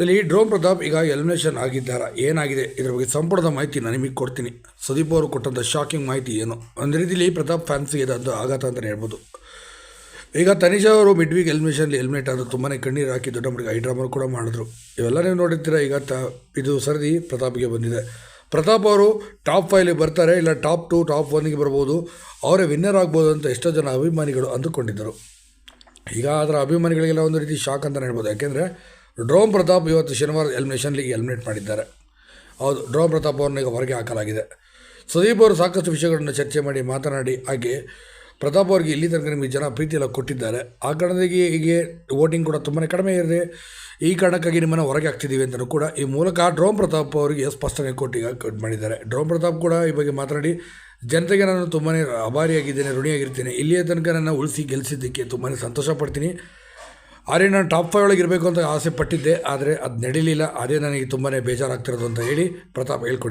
ಇಲ್ಲಿ ಡ್ರೋನ್ ಪ್ರತಾಪ್ ಈಗ ಎಲಿಮಿನೇಷನ್ ಆಗಿದ್ದಾರಾ. ಏನಾಗಿದೆ? ಇದರ ಬಗ್ಗೆ ಸಂಪುಟದ ಮಾಹಿತಿ ನಾನು ನಿಮಗೆ ಕೊಡ್ತೀನಿ. ಸುದೀಪ್ ಅವರು ಕೊಟ್ಟಂಥ ಶಾಕಿಂಗ್ ಮಾಹಿತಿ ಏನು? ಒಂದು ರೀತಿಲಿ ಪ್ರತಾಪ್ ಫ್ಯಾನ್ಸ್ಗೆ ಅದು ಆಘಾತ ಅಂತಲೇ ಹೇಳ್ಬೋದು. ಈಗ ತನಿಷಾ ಅವರು ಮಿಡ್ ವೀಕ್ ಎಲಿಮಿನೇಷನ್ಲಿ ಎಲಿಮಿನೇಟ್ ಆದರೂ ತುಂಬಾ ಕಣ್ಣೀರು ಹಾಕಿ ದೊಡ್ಡ ಮಟ್ಟಿಗೆ ಹೈಡ್ರಾಮಾ ಕೂಡ ಮಾಡಿದ್ರು. ಇವೆಲ್ಲ ನೀವು ನೋಡಿರ್ತೀರ? ಈಗ ತ ಇದು ಸರದಿ ಪ್ರತಾಪ್ಗೆ ಬಂದಿದೆ. ಪ್ರತಾಪ್ ಅವರು ಟಾಪ್ ಫೈವ್ಲಿ ಬರ್ತಾರೆ, ಇಲ್ಲ ಟಾಪ್ ಟು ಟಾಪ್ ಒನ್ಗೆ ಬರ್ಬೋದು. ಅವರೇ ವಿನ್ನರ್ ಆಗ್ಬೋದು ಅಂತ ಎಷ್ಟೋ ಜನ ಅಭಿಮಾನಿಗಳು ಅಂದುಕೊಂಡಿದ್ದರು. ಈಗ ಅದರ ಅಭಿಮಾನಿಗಳಿಗೆಲ್ಲ ಒಂದು ರೀತಿ ಶಾಕ್ ಅಂತಲೇ ಹೇಳ್ಬೋದು. ಯಾಕೆಂದರೆ ಡ್ರೋನ್ ಪ್ರತಾಪ್ ಇವತ್ತು ಶನಿವಾರ ಎಲಿಮಿನೇಷನ್ ಲೀಗ್ ಎಲಿಮಿನೇಟ್ ಮಾಡಿದ್ದಾರೆ. ಹೌದು ಡ್ರೋಮ್ ಪ್ರತಾಪ್ ಅವ್ರನ್ನ ಈಗ ಹೊರಗೆ ಹಾಕಲಾಗಿದೆ. ಸುದೀಪ್ ಅವರು ಸಾಕಷ್ಟು ವಿಷಯಗಳನ್ನು ಚರ್ಚೆ ಮಾಡಿ ಮಾತನಾಡಿ, ಹಾಗೆ ಪ್ರತಾಪ್ ಅವ್ರಿಗೆ ಇಲ್ಲಿ ತನಕ ನಿಮಗೆ ಜನ ಪ್ರೀತಿಯೆಲ್ಲ ಕೊಟ್ಟಿದ್ದಾರೆ. ಆ ಕಾರಣದಾಗಿ ಹೀಗೆ ವೋಟಿಂಗ್ ಕೂಡ ತುಂಬಾ ಕಡಿಮೆ ಇದೆ. ಈ ಕಾರಣಕ್ಕಾಗಿ ನಿಮ್ಮನ್ನು ಹೊರಗೆ ಹಾಕ್ತಿದ್ದೀವಿ ಅಂತಲೂ ಕೂಡ ಈ ಮೂಲಕ ಡ್ರೋಮ್ ಪ್ರತಾಪ್ ಅವರಿಗೆ ಸ್ಪಷ್ಟನೆ ಕೊಟ್ಟು ಮಾಡಿದ್ದಾರೆ. ಡ್ರೋಮ್ ಪ್ರತಾಪ್ ಕೂಡ ಈ ಬಗ್ಗೆ ಮಾತನಾಡಿ, ಜನತೆಗೆ ನಾನು ತುಂಬಾ ಅಭಾರಿಯಾಗಿದ್ದೇನೆ ಋಣಿಯಾಗಿರ್ತೇನೆ. ಇಲ್ಲಿಯ ತನಕ ನನ್ನ ಉಳಿಸಿ ಗೆಲ್ಲಿಸಿದ್ದಕ್ಕೆ ತುಂಬಾ ಸಂತೋಷ ಪಡ್ತೀನಿ ಆದರೆ ನಾನು ಟಾಪ್ ಫೈವ್ ಒಳಗೆ ಇರಬೇಕು ಅಂತ ಆಸೆ ಪಟ್ಟಿದ್ದೆ, ಆದರೆ ಅದು ನಡೀಲಿಲ್ಲ. ಅದೇ ನನಗೆ ತುಂಬಾ ಬೇಜಾರಾಗ್ತಿರೋದು ಅಂತ ಹೇಳಿ ಪ್ರತಾಪ್ ಹೇಳ್ಕೊಟ್ಟಿದ್ದಾರೆ